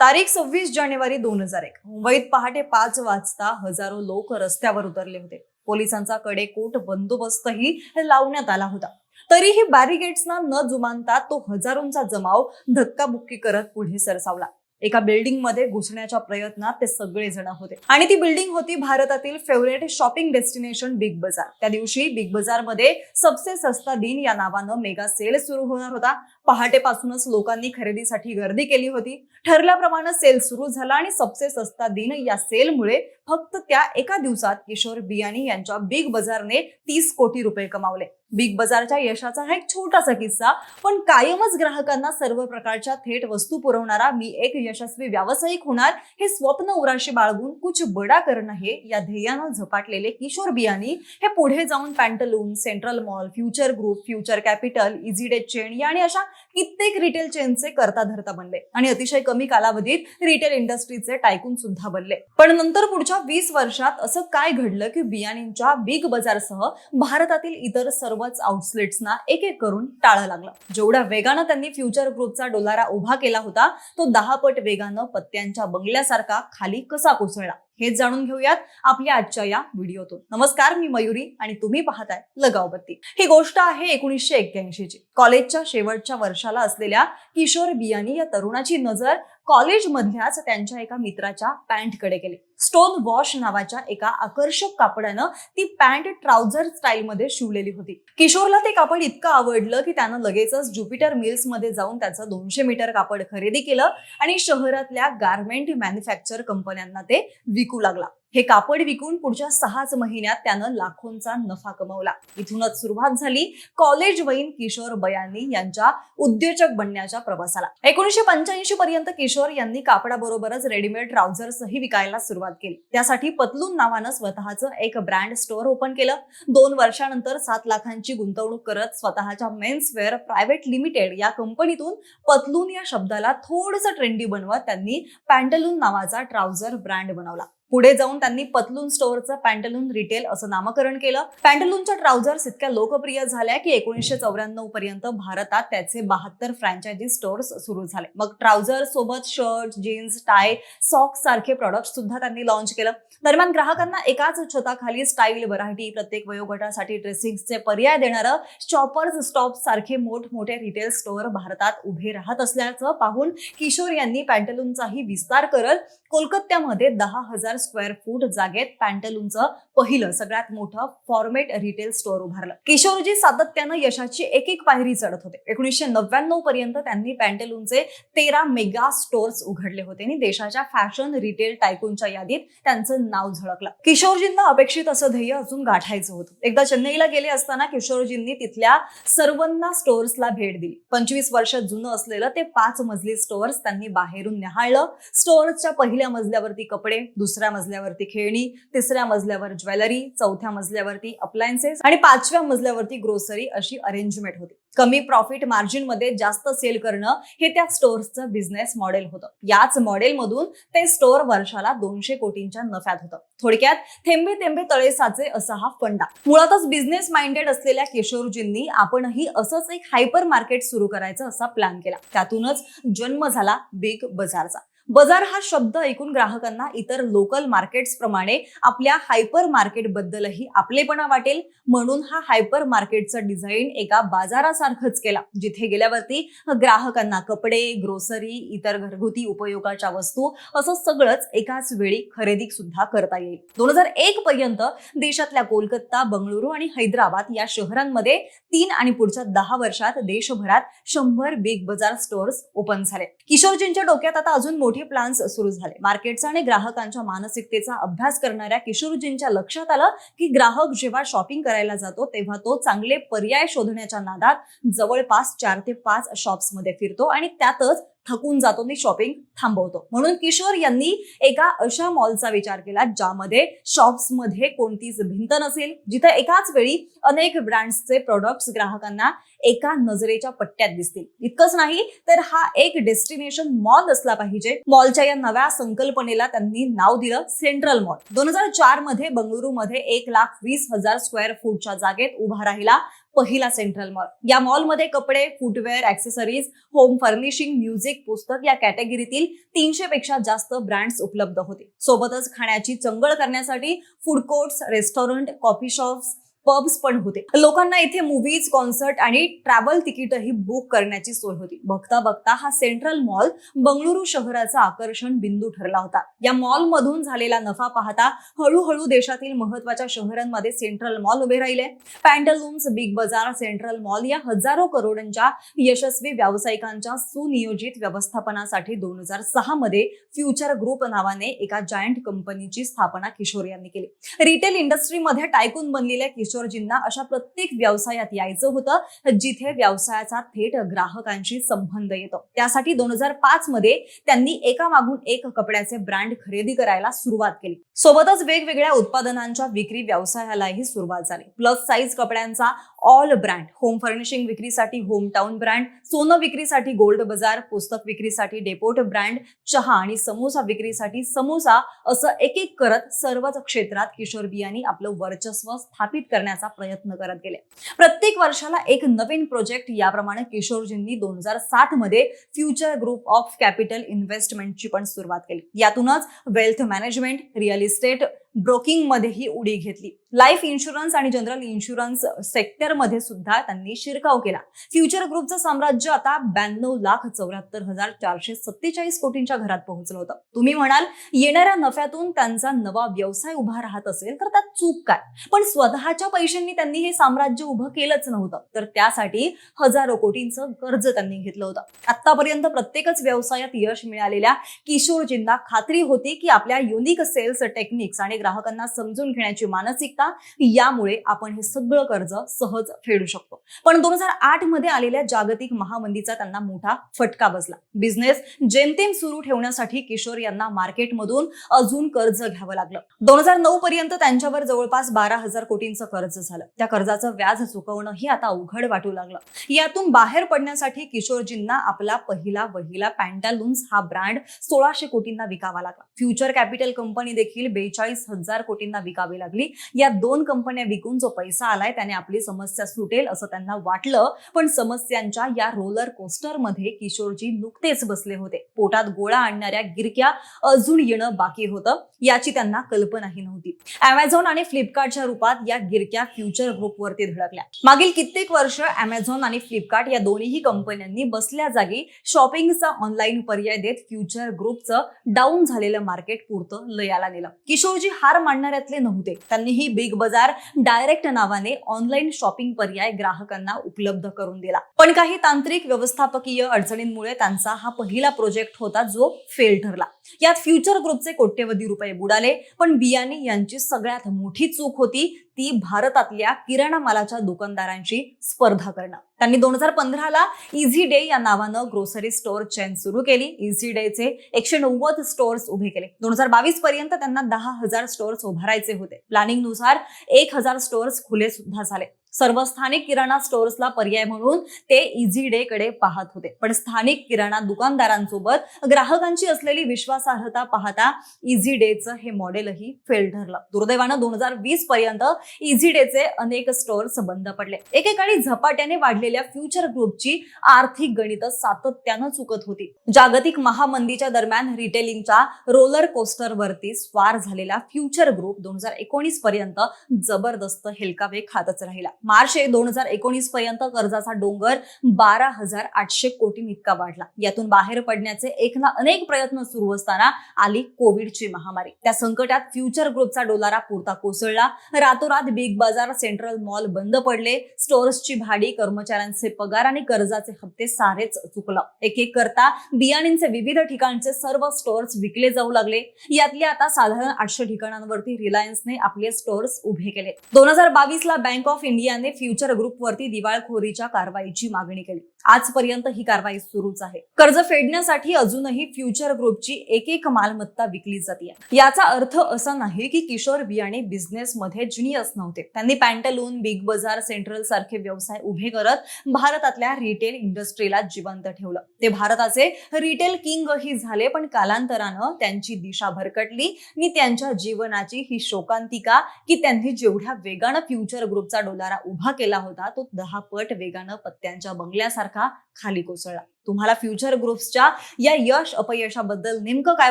तारीख सव्वीस जानेवारी दोन हजार एक. मुंबईत पहाटे पाच वाजता हजारो लोक रस्त्यावर उतरले होते. पोलिसांचा कडेकोट बंदोबस्तही लावण्यात आला होता. तरीही बॅरिगेट्सना न जुमानता तो हजारोंचा जमाव धक्काबुक्की करत पुढे सरसावला. एका बिल्डिंगमध्ये घुसण्याच्या प्रयत्नात ते सगळे जण होते. आणि ती बिल्डिंग होती भारतातील फेवरेट शॉपिंग डेस्टिनेशन बिग बाजार. त्या दिवशी बिग बाजारमध्ये सबसे सस्ता दिन या नावानं मेगा सेल सुरू होणार होता. पहाटेपासूनच लोकांनी खरेदीसाठी गर्दी केली होती. ठरल्याप्रमाणे सेल सुरू झाला आणि सबसे सस्ता दिन या सेलमुळे फक्त त्या एका दिवसात किशोर बियाणी यांच्या बिग बाजारने तीस कोटी रुपये कमावले. बिग बाजारच्या यशाचा हा एक छोटासा किस्सा पण कायमच ग्राहकांना सर्व प्रकारच्या थेट वस्तू पुरवणारा मी एक यशस्वी व्यावसायिक होणार हे स्वप्न उराशी बाळगून कुछ बडा करणं हे या ध्येयानं झपाटलेले किशोर बियाणी हे पुढे जाऊन Pantaloon Central mall Future Group Future Capital Easyday chain आणि अशा कित्येक रिटेल चेनचे करता धरता बनले आणि अतिशय कमी कालावधीत रिटेल इंडस्ट्रीचे टायकून सुद्धा बनले. पण नंतर पुढच्या वीस वर्षात असं काय घडलं की बियाणींच्या बिग बाजारसह भारतातील इतर सर्वच आउटलेट्सना एक एक करून टाळं लागलं. जेवढ्या वेगानं त्यांनी फ्युचर ग्रुपचा डोलारा उभा केला होता तो दहा पट वेगानं पत्त्यांच्या बंगल्यासारखा खाली कसा कोसळला हेच जाणून घेऊयात आपल्या आजच्या या व्हिडिओतून. नमस्कार मी मयुरी आणि तुम्ही पाहताय लगावबत्ती. ही गोष्ट आहे एकोणीसशे एक्क्याऐंशीची. कॉलेजच्या शेवटच्या वर्षाला असलेल्या किशोर बियानी या तरुणाची नजर कॉलेजमधल्याच त्यांच्या एका मित्राच्या पॅन्टकडे गेले. स्टोन वॉश नावाच्या एका आकर्षक कापडानं ती पॅन्ट ट्राउझर स्टाईलमध्ये शिवलेली होती. किशोरला ते कापड इतकं आवडलं की त्यानं लगेचच ज्युपिटर मिल्समध्ये जाऊन त्याचं दोनशे मीटर कापड खरेदी केलं आणि शहरातल्या गारमेंट मॅन्युफॅक्चर कंपन्यांना ते विकू लागला. हे कापड विकून पुढच्या सहाच महिन्यात त्यानं लाखोंचा नफा कमवला. इथूनच सुरुवात झाली कॉलेज वैन किशोर बयानी यांच्या उद्योजक बनण्याच्या प्रवासाला. एकोणीशे पंच्याऐंशी पर्यंत किशोर यांनी कापडाबरोबरच रेडीमेड ट्राउझर्सही विकायला सुरुवात केली. त्यासाठी पतलून नावानं स्वतःचं एक ब्रँड स्टोअर ओपन केलं. दोन वर्षानंतर सात लाखांची गुंतवणूक करत स्वतःच्या मेन्सवेअर प्रायव्हेट लिमिटेड या कंपनीतून पतलून या शब्दाला थोडंसं ट्रेंडी बनवत त्यांनी पॅन्टलून नावाचा ट्राउझर ब्रँड बनवला. पुढे जाऊन त्यांनी पतलून स्टोअरचं पॅन्टलून रिटेल असं नामकरण केलं. पॅन्टलूनच्या ट्राउझर्स इतक्या लोकप्रिय झाल्या की एकोणीसशे चौऱ्याण्णव पर्यंत भारतात त्याचे बहात्तर फ्रँचायझी स्टोअर्स सुरू झाले. मग ट्राउझर सोबत शर्ट जीन्स टाय सॉक्स सारखे प्रॉडक्ट सुद्धा त्यांनी लॉन्च केलं. दरम्यान ग्राहकांना एकाच छताखाली स्टाईल व्हरायटी प्रत्येक वयोगटासाठी ड्रेसिंगचे पर्याय देणारं शॉपर्स स्टॉप सारखे मोठमोठे रिटेल स्टोअर भारतात उभे राहत असल्याचं पाहून किशोर यांनी पॅन्टलूनचाही विस्तार करत कोलकात्यामध्ये दहा हजार स्क्वेअर फूट जागेत पॅन्टलूनचं पहिलं सगळ्यात मोठं फॉर्मेट रिटेल स्टोअर उभारलं. किशोरजी सातत्यानं यशाची एक एक पायरी चढत होते. एकोणीसशे नव्याण्णव पर्यंत त्यांनी पॅन्टलूनचे तेरा मेगा स्टोअर्स उघडले होते आणि देशाच्या फॅशन रिटेल टायकूनच्या यादीत त्यांचं नाव झळकलं. किशोरजींना अपेक्षित असं ध्येय अजून गाठायचं होतं. एकदा चेन्नईला गेले असताना किशोरजींनी तिथल्या सर्वांना स्टोअर्सला भेट दिली. पंचवीस वर्ष जुनं असलेलं ते पाच मजली स्टोअर्स त्यांनी बाहेरून निहाळलं स्टोअर्सच्या पहिल्या मजल्यावरती कपडे दुसऱ्या मजल्यावरती खेळणी तिसऱ्या मजल्यावर ज्वेलरी चौथ्या मजल्यावरती अप्लायन्सेस आणि पाचव्या मजल्यावरती ग्रोसरी अशी अरेंजमेंट होती. कमी प्रॉफिट मार्जिनमध्ये जास्त सेल करणं हे त्या स्टोअर्सचं बिझनेस मॉडेल होतं. याच मॉडेलमधून ते स्टोअर वर्षाला दोनशे कोटींच्या नफ्यात होतं. थोडक्यात थेंबे थेंबे तळे साचे असा हा फंडा. मुळातच बिझनेस माइंडेड असलेल्या किशोरजींनी आपणही असंच एक हायपर मार्केट सुरू करायचं असा प्लॅन केला. त्यातूनच जन्म झाला बिग बाजारचा बाजार हा शब्द ऐकून ग्राहकांना इतर लोकल मार्केट्स प्रमाणे आपल्या हायपर मार्केट बद्दलही आपलेपणा वाटेल. म्हणून हा हायपर मार्केटचा डिझाईन एका बाजारासारखंच केला जिथे गेल्यावरती ग्राहकांना कपडे ग्रोसरी इतर घरगुती उपयोगाच्या वस्तू असं सगळंच एकाच वेळी खरेदी सुद्धा करता येईल. दोन हजार एक पर्यंत देशातल्या कोलकाता बंगळुरू आणि हैदराबाद या शहरांमध्ये तीन आणि पुढच्या दहा वर्षात देशभरात शंभर बिग बाजार स्टोअर्स ओपन झाले. किशोरजींच्या डोक्यात आता अजून मोठे प्लान्स सुरू झाले. मार्केटचा आणि ग्राहकांच्या मानसिकतेचा अभ्यास करणाऱ्या किशोरजींच्या लक्षात आलं की ग्राहक जेव्हा शॉपिंग करायला जातो तेव्हा तो चांगले पर्याय शोधण्याच्या नादात जवळपास चार ते पाच शॉप्समध्ये फिरतो आणि त्यातच थकून जातो आणि शॉपिंग थांबवतो. म्हणून किशोर यांनी एका अशा मॉलचा विचार केला ज्यामध्ये शॉप्समध्ये कोणतीच भिंत नसेल. जिथे एकाच वेळी अनेक ब्रँड्सचे प्रोडक्ट्स ग्राहकांना एका नजरेच्या पट्ट्यात दिसतील. इतकंच नाही तर हा एक डेस्टिनेशन मॉल असला पाहिजे. मॉलच्या या नव्या संकल्पनेला त्यांनी नाव दिलं सेंट्रल मॉल दोन हजार चारमध्ये बंगळुरूमध्ये एक लाख वीस हजार स्क्वेअर फूटच्या जागेत उभा राहिला. पहिला सेंट्रल मॉल या मॉलमध्ये कपडे footwear accessories home furnishing music music पुस्तक या कॅटेगरीतील तीनशे पेक्षा जास्त ब्रँड्स उपलब्ध होते. सोबतच खाण्याची चंगळ करण्यासाठी food courts restaurant coffee shops pubs पण होते. लोकांना इथे मूवीज कॉन्सर्ट आणि ट्रॅव्हल तिकीटही बुक करण्याची सोय होती. बघता बघता हा सेंट्रल मॉल बंगळुरू शहराचा आकर्षण बिंदू ठरला होता. या मॉल मधून झालेला नफा पाहता हळूहळू देशातील महत्त्वाच्या शहरांमध्ये सेंट्रल मॉल उभे राहिले. Pantaloons Big Bazaar Central mall या हजारो करोडांच्या यशस्वी व्यावसायिकांच्या सुनियोजित व्यवस्थापनासाठी दोन हजार सहा मध्ये फ्युचर ग्रुप नावाने एका जायंट कंपनीची स्थापना किशोर यांनी केली. रिटेल इंडस्ट्रीमध्ये टायकून बनलेल्या किशोरजींना अशा प्रत्येक व्यवसायात यायचं होतं जिथे व्यवसायाचा थेट ग्राहकांशी संबंध येतो. त्यासाठी दोन हजार पाच मध्ये त्यांनी एका मागून एक कपड्याचे ब्रँड खरेदी करायला सुरुवात केली. सोबतच वेगवेगळ्या उत्पादनांच्या विक्री व्यवसायालाही सुरुवात झाली. प्लस साईज कपड्यांचा ऑल ब्रँड होम फर्निशिंग विक्रीसाठी होमटाऊन ब्रँड सोनं विक्रीसाठी गोल्ड बाजार पुस्तक विक्रीसाठी डेपोट ब्रँड चहा आणि समोसा विक्रीसाठी समोसा असं एक एक करत सर्वच क्षेत्रात किशोर बियानी आपलं वर्चस्व स्थापित करण्याचा प्रयत्न करत गेले. प्रत्येक वर्षाला एक नवीन प्रोजेक्ट याप्रमाणे किशोरजींनी दोन हजार सात मध्ये फ्युचर ग्रुप ऑफ कॅपिटल इन्व्हेस्टमेंटची पण सुरुवात केली. यातूनच वेल्थ मॅनेजमेंट रिअल इस्टेट ब्रोकिंगमध्येही उडी घेतली. लाईफ इन्शुरन्स आणि जनरल इन्शुरन्स सेक्टरमध्ये सुद्धा त्यांनी शिरकाव केला. फ्युचर ग्रुपचं साम्राज्य आता ब्याण्णव लाख चौऱ्याहत्तर हजार चारशे सत्तेचाळीस कोटींच्या घरात पोहोचलं होतं. तुम्ही म्हणाल येणाऱ्या नफ्यातून त्यांचा नवा व्यवसाय उभा राहत असेल तर त्यात चूक काय? पण स्वतःच्या पैशांनी त्यांनी हे साम्राज्य उभं केलंच नव्हतं. तर त्यासाठी हजारो कोटींचं कर्ज त्यांनी घेतलं होतं. आतापर्यंत प्रत्येकच व्यवसायात यश मिळालेल्या किशोरजींना खात्री होती की आपल्या युनिक सेल्स टेक्निक्स आणि ग्राहकांना समजून घेण्याची मानसिकता यामुळे आपण हे सगळं कर्ज सहज फेडू शकतो. पण दोन हजार आठमध्ये आलेल्या जागतिक महामंदीचा त्यांना मोठा फटका बसला. बिझनेस जेमतेम सुरू ठेवण्यासाठी किशोर यांना मार्केटमधून अजून कर्ज घ्यावं लागलं. दोन हजार नऊ पर्यंत त्यांच्यावर जवळपास बारा हजार कोटींचं कर्ज झालं. त्या कर्जाचं व्याज चुकवणं ही आता अवघड वाटू लागलं. यातून बाहेर पडण्यासाठी किशोरजींना आपला पहिला वहिला पॅन्टालून्स हा ब्रँड सोळाशे कोटींना विकावा लागला. फ्युचर कॅपिटल कंपनी देखील बेचाळीस हजार कोटींना विकावी लागली. या दोन कंपन्या विकून जो पैसा आलाय त्याने आपली समस्या सुटेल असं त्यांना वाटलं. पण समस्यांच्या या रोलर कोस्टरमध्ये किशोरजी नुकतेच बसले होते. पोटात गोळा आणणाऱ्या गिरक्या अजून येणं बाकी होतं याची त्यांना कल्पनाही नव्हती. अमेझॉन आणि फ्लिपकार्टच्या रूपात या गिरक्या फ्युचर ग्रुपवरती धडकल्या. मागील कित्येक वर्ष अमेझॉन आणि फ्लिपकार्ट या दोन्हीही कंपन्यांनी बसल्या जागी शॉपिंगचा ऑनलाईन पर्याय देत फ्युचर ग्रुपचं डाऊन झालेलं मार्केट पुरतं लयाला नेलं. किशोरजी हार मांडणाऱ्यातले नव्हते. त्यांनी ही बिग बाजार डायरेक्ट नावाने ऑनलाईन शॉपिंग पर्याय ग्राहकांना उपलब्ध करून दिला. पण काही तांत्रिक व्यवस्थापकीय अडचणींमुळे त्यांचा हा पहिला प्रोजेक्ट होता जो फेल ठरला. यात फ्युचर ग्रुपचे कोट्यवधी रुपये बुडाले पण बियाणी यांची सगळ्यात मोठी चूक होती ती भारतातल्या किराणा मालाच्या दुकानदारांशी स्पर्धा करणं. त्यांनी दोन हजार पंधराला इझी डे या नावानं ग्रोसरी स्टोअर चेन सुरू केली. इझी डेचे एकशे नव्वद स्टोअर्स उभे केले. दोन हजार बावीस पर्यंत त्यांना दहा हजार स्टोअर्स उभारायचे होते. प्लॅनिंगनुसार एक हजार स्टोअर्स खुले सुद्धा झाले. सर्व स्थानिक किराणा स्टोअर्सला पर्याय म्हणून ते इझी डे कडे पाहत होते. पण स्थानिक किराणा दुकानदारांसोबत ग्राहकांची असलेली विश्वासार्हता पाहता इझी डेचं हे मॉडेलही फेल ठरलं. दुर्दैवानं दोन हजार वीस पर्यंत इझी डेचे अनेक स्टोअर्स बंद पडले. एकेकाळी झपाट्याने वाढलेल्या फ्युचर ग्रुपची आर्थिक गणित सातत्यानं चुकत होती. जागतिक महामंदीच्या दरम्यान रिटेलिंगच्या रोलर कोस्टर वरती स्वार झालेला फ्युचर ग्रुप दोन हजार एकोणीस पर्यंत जबरदस्त हेलकावे खातच राहिला. मार्च दोन हजार एकोणीस पर्यंत कर्जाचा डोंगर बारा हजार आठशे कोटी इतका वाढला. यातून बाहेर पडण्याचे एक ना अनेक प्रयत्न सुरू असताना आली कोविडची महामारी. त्या संकटात फ्युचर ग्रुपचा डोलारा पुरता कोसळला. रातोरात बिग बाजार सेंट्रल मॉल बंद पडले. स्टोअर्सची भाडी कर्मचाऱ्यांचे पगार आणि कर्जाचे हप्ते सारेच चुकलं. एक एक करता बियाणींचे विविध ठिकाणचे सर्व स्टोअर्स विकले जाऊ लागले. यातले आता साधारण आठशे ठिकाणांवरती रिलायन्सने आपले स्टोअर्स उभे केले. दोन हजार बावीस ला बँक ऑफ इंडिया इंडियाने फ्युचर ग्रुपवरती दिवाळखोरीच्या कारवाईची मागणी केली. आजपर्यंत ही कारवाई सुरूच आहे. कर्ज फेडण्यासाठी अजूनही फ्युचर ग्रुपची एक एक मालमत्ता विकली जाते याचा अर्थ असा नाही की किशोर बियाणे बिझनेस मध्ये जिनियस नव्हते. त्यांनी पॅन्टलून बिग बाजार सेंट्रल सारखे व्यवसाय उभे करत भारतातल्या रिटेल इंडस्ट्रीला जिवंत ठेवलं. ते भारताचे रिटेल किंगही झाले पण कालांतरानं त्यांची दिशा भरकटली. आणि त्यांच्या जीवनाची ही शोकांतिका की त्यांनी जेवढ्या वेगानं फ्युचर ग्रुपचा डोलारा उभा केला होता तो दहा पट वेगानं पत्त्यांच्या बंगल्यासारखा खाली कोसळला. तुम्हाला फ्युचर ग्रुप्सच्या या यश अपयशाबद्दल नेमकं काय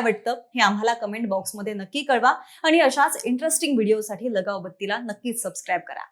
वाटतं हे आम्हाला कमेंट बॉक्समध्ये नक्की कळवा. आणि अशाच इंटरेस्टिंग व्हिडिओसाठी लगाव बत्तीला नक्कीच सबस्क्राईब करा.